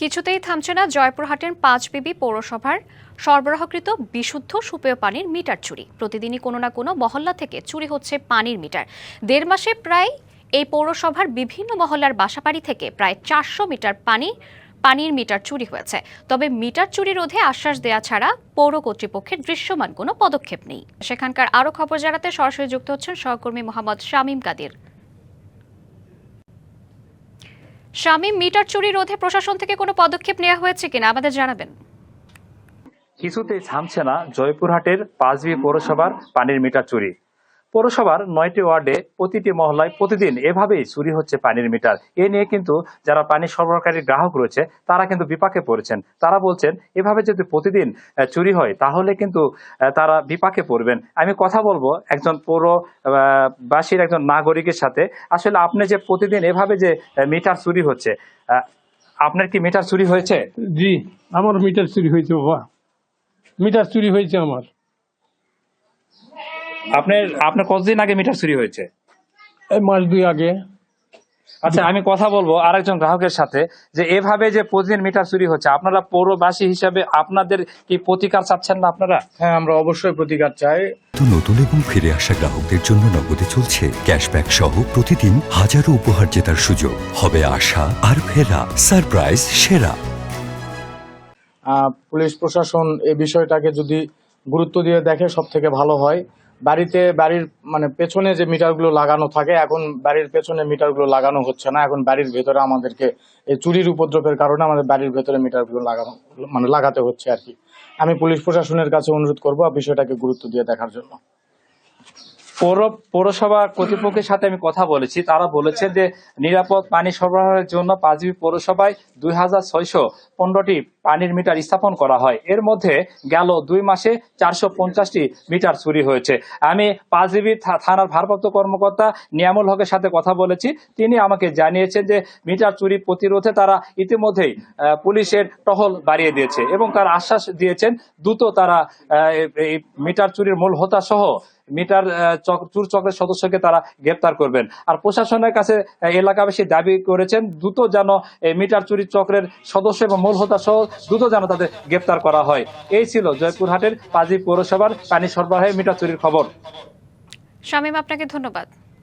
কিছুতেই থামছে না জয়পুরহাটের পাঁচবিবি পৌরসভার সরবরাহকৃত বিশুদ্ধ সুপেয় পানির মিটার চুরি। প্রতিদিনই কোনো না কোনো মহল্লা থেকে চুরি হচ্ছে পানির মিটার। দেড় মাসে প্রায় এই পৌরসভার বিভিন্ন মহল্লার বাসাবাড়ি থেকে প্রায় চারশো মিটার পানি, পানির মিটার চুরি হয়েছে। তবে মিটার চুরি রোধে আশ্বাস দেয়া ছাড়া পৌর কর্তৃপক্ষের দৃশ্যমান কোনো পদক্ষেপ নেই। সেখানকার আরও খবর জানাতে সরাসরি যুক্ত হচ্ছেন সহকর্মী মোহাম্মদ শামীম কাদির। শামীম, মিটার চুরি রোধে প্রশাসন থেকে কোনো পদক্ষেপ নেওয়া হয়েছে কিনা আমাদের জানাবেন। কিছুতেই থামছে না জয়পুরহাটের পাঁচবি পৌরসভার পানির মিটার চুরি। পৌরসভার নয়টি ওয়ার্ডে প্রতিটি মহল্লায় প্রতিদিন এভাবেই চুরি হচ্ছে পানির মিটার। এ নিয়ে কিন্তু যারা পানি সরবরাহকারী গ্রাহক রয়েছে তারা কিন্তু বিপাকে পড়েছেন। তারা বলছেন এভাবে যদি প্রতিদিন চুরি হয় তাহলে কিন্তু তারা বিপাকে পড়বেন। আমি কথা বলব একজন পৌর আহ, বাসীর একজন নাগরিকের সাথে। আসলে আপনি যে প্রতিদিন এভাবে যে মিটার চুরি হচ্ছে আপনার কি মিটার চুরি হয়েছে? জি আমার মিটার চুরি হয়েছে বাবা। মিটার চুরি হয়েছে আমার। আপনার আপনার কতদিন আগে মিটার চুরি হয়েছে? এই মাস দুই আগে। আচ্ছা আমি কথা বলব আরেকজন গ্রাহকের সাথে যে এভাবে যে প্রতিদিন মিটার চুরি হচ্ছে আপনারা পৌরবাসী হিসাবে আপনাদের কি প্রতিকার চাচ্ছেন না আপনারা? হ্যাঁ আমরা অবশ্যই প্রতিকার চাই। তো নতুন এবং ফিরে আসা গ্রাহকদের জন্য নগদে চলছে ক্যাশব্যাক সহ প্রতিদিন হাজারো উপহার জেতার সুযোগ। হবে আশা আর ফেরা সারপ্রাইজ সেরা। পুলিশ প্রশাসন এই বিষয়টাকে যদি গুরুত্ব দিয়ে দেখে সব থেকে ভালো হয় বাড়িতে, বাড়ির মানে পেছনে যে মিটারগুলো লাগানো থাকে, এখন বাড়ির পেছনে মিটারগুলো লাগানো হচ্ছে না। এখন বাড়ির ভেতরে আমাদেরকে এই চুরির উপদ্রবের কারণে আমাদের বাড়ির ভেতরে মিটারগুলো লাগানো মানে লাগাতে হচ্ছে আর কি। আমি পুলিশ প্রশাসনের কাছে অনুরোধ করব বিষয়টাকে গুরুত্ব দিয়ে দেখার জন্য। পৌর, পৌরসভা কর্তৃপক্ষের সাথে আমি কথা বলেছি। তারা বলেছে যে নিরাপদ পানি সরবরাহের জন্য পাঁচবি পৌরসভায় দুই হাজার ছয়শো পনেরোটি পানির মিটার স্থাপন করা হয়। এর মধ্যে গেল দুই মাসে চারশো পঞ্চাশটি মিটার চুরি হয়েছে। আমি পাঁচবিবি থা- থানার ভারপ্রাপ্ত কর্মকর্তা নিয়ামুল হকের সাথে কথা বলেছি। তিনি আমাকে জানিয়েছেন যে মিটার চুরি প্রতিরোধে তারা ইতিমধ্যেই পুলিশের টহল বাড়িয়ে দিয়েছে এবং তার আশ্বাস দিয়েছেন দ্রুত তারা এই- মিটার চুরির মূল হোতা সহ মিটার চুর চক্রের সদস্যকে তারা গ্রেপ্তার করবেন। আর প্রশাসনের কাছে এলাকাবাসী দাবি করেছেন দ্রুত যেন এই মিটার চুরি চক্রের সদস্য এবং মূল হোতা সহ দ্রুত যেন তাদের গ্রেপ্তার করা হয়। এই ছিল জয়পুরহাটের পাজি পৌরসভার পানি সরবরাহে মিটার চুরির খবর। শামীম, আপনাকে ধন্যবাদ।